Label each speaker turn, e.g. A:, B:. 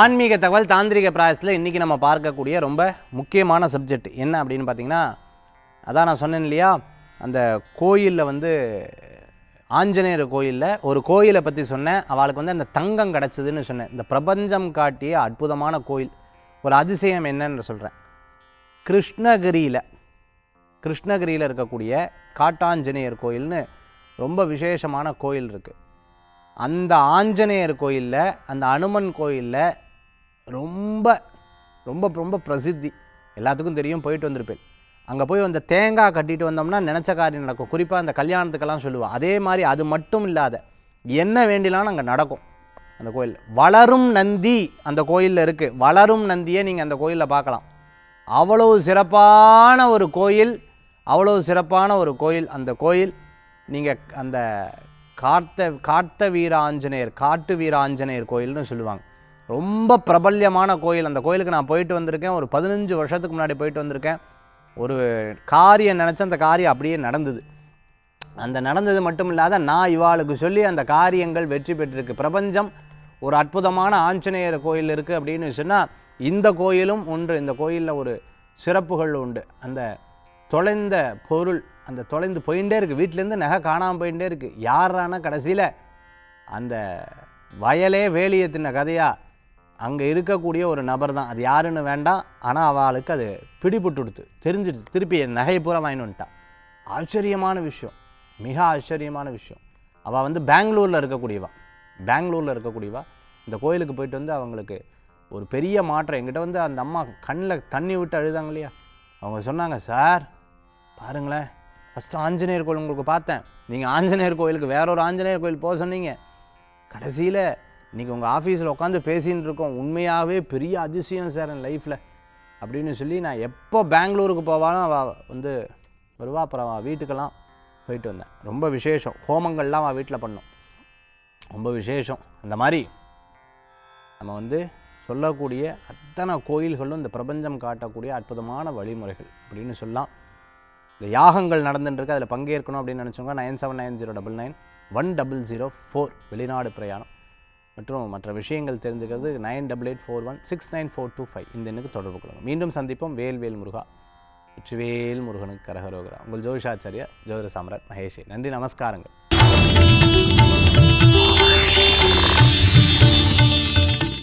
A: ஆன்மீக தகவல் தாந்திரிக பிராயசத்தில் இன்றைக்கி நம்ம பார்க்கக்கூடிய ரொம்ப முக்கியமான சப்ஜெக்ட் என்ன அப்படின்னு பார்த்தீங்கன்னா அதான் நான் சொன்னேன் இல்லையா? அந்த கோயிலில் வந்து ஆஞ்சநேயர் கோயிலில் ஒரு கோயிலை பற்றி சொன்னேன். அவளுக்கு வந்து அந்த தங்கம் கிடச்சிதுன்னு சொன்னேன். இந்த பிரபஞ்சம் காட்டிய அற்புதமான கோயில். ஒரு அதிசயம் என்னன்னு சொல்கிறேன் கிருஷ்ணகிரியில் கிருஷ்ணகிரியில் இருக்கக்கூடிய காட்டாஞ்சநேயர் கோயில்னு ரொம்ப விசேஷமான கோயில் இருக்குது அந்த ஆஞ்சநேயர் கோயிலில் அந்த அனுமன் கோயிலில் ரொம்ப ரொம்ப ரொம்ப பிரசித்தி. எல்லாத்துக்கும் தெரியும் போயிட்டு வந்திருப்பேன். அங்கே போய் அந்த தேங்காய் கட்டிட்டு வந்தோம்னா நினச்ச காரியம் நடக்கும். குறிப்பாக அந்த கல்யாணத்துக்கெல்லாம் சொல்லுவாள் அதே மாதிரி அது மட்டும் இல்லாத என்ன வேண்டினாலும் அங்கே நடக்கும். அந்த கோயில் வளரும் நந்தி அந்த கோயிலில் இருக்குது வளரும் நந்தியை நீங்கள் அந்த கோயிலில் பார்க்கலாம். அவ்வளவு சிறப்பான ஒரு கோயில் அவ்வளவு சிறப்பான ஒரு கோயில். அந்த கோயில் நீங்கள் அந்த கார்த்த கார்த்த வீர ஆஞ்சநேயர் காட்டு வீர ஆஞ்சநேயர் கோயில்னு சொல்லுவாங்க. ரொம்ப பிரபல்யமான கோயில். அந்த கோயிலுக்கு நான் போயிட்டு வந்திருக்கேன். ஒரு பதினஞ்சு வருஷத்துக்கு முன்னாடி போயிட்டு வந்திருக்கேன். ஒரு காரியம் நினச்ச அந்த காரியம் அப்படியே நடந்தது. அந்த நடந்தது மட்டும் இல்லாத நான் இவாளுக்கு சொல்லி அந்த காரியங்கள் வெற்றி பெற்றிருக்கு. பிரபஞ்சம் ஒரு அற்புதமான ஆஞ்சநேயர் கோயில் இருக்குது அப்படின்னு சொன்னால் இந்த கோயிலும் ஒன்று. இந்த கோயிலில் ஒரு சிறப்புகள் உண்டு. அந்த தொலைந்த பொருள் அந்த தொலைந்து போயிட்டே இருக்குது வீட்டிலேருந்து நகை காணாமல் போயிட்டே இருக்குது யாரான கடைசியில் அந்த வயலே வேலியை தின்ன கதையாக அங்கே இருக்கக்கூடிய ஒரு நபர் தான். அது யாருன்னு வேண்டாம். ஆனால் அவளுக்கு அது பிடிபட்டுடுத்து தெரிஞ்சிடுது திருப்பி என் நகையை பூரா வாங்கிட்டு வந்துட்டான் ஆச்சரியமான விஷயம். மிக ஆச்சரியமான விஷயம். அவள் வந்து பெங்களூரில் இருக்கக்கூடியவா. பெங்களூரில் இருக்கக்கூடியவா. இந்த கோயிலுக்கு போயிட்டு வந்து அவங்களுக்கு ஒரு பெரிய மாற்றம். எங்கிட்ட வந்து அந்த அம்மா கண்ணில் தண்ணி விட்டு அழுதாங்க இல்லையா? அவங்க சொன்னாங்க சார் பாருங்களேன். ஃபஸ்ட்டு ஆஞ்சநேயர் கோயில் உங்களுக்கு பார்த்தேன். நீங்கள் ஆஞ்சநேயர் கோயிலுக்கு வேற ஒரு ஆஞ்சநேயர் கோயில் போக சொன்னீங்க. கடைசியில் இன்றைக்கி உங்கள் ஆஃபீஸில் உட்காந்து பேசின்னு இருக்கோம். உண்மையாகவே பெரிய அதிசயம் சார் என் லைஃப்பில் அப்படின்னு சொல்லி நான் எப்போ பெங்களூருக்கு போவாலும் அவள் வந்து வருவா. அப்புறம் அவள் வீட்டுக்கெல்லாம் போயிட்டு வந்தேன். ரொம்ப விசேஷம். ஹோமங்கள்லாம் அவள் வீட்டில் பண்ணோம். ரொம்ப விசேஷம். அந்த மாதிரி நம்ம வந்து சொல்லக்கூடிய அத்தனை கோயில்களும் இந்த பிரபஞ்சம் காட்டக்கூடிய அற்புதமான வழிமுறைகள் அப்படின்னு சொல்லலாம். இந்த யாகங்கள் நடந்துட்டுருக்கு அதில் பங்கேற்கணும் அப்படின்னு நினச்சவங்க nine seven nine zero double nine one double zero four. வெளிநாடு பிரயாணம். மற்றும் மற்ற விஷயங்கள் தெரிஞ்சுக்கிறது nine double eight four one six nine four two five இந்த எண்ணுக்கு தொடர்பு கொள்ளுங்கள். மீண்டும் சந்திப்போம். வேல்வேல் முருகா. வெற்றிவேல் முருகனுக்கு கரகரோகரா. உங்கள் ஜோதிஷாச்சாரியா ஜோதிட சாம்ராட் மகேஷி. நன்றி. நமஸ்காரங்கள்.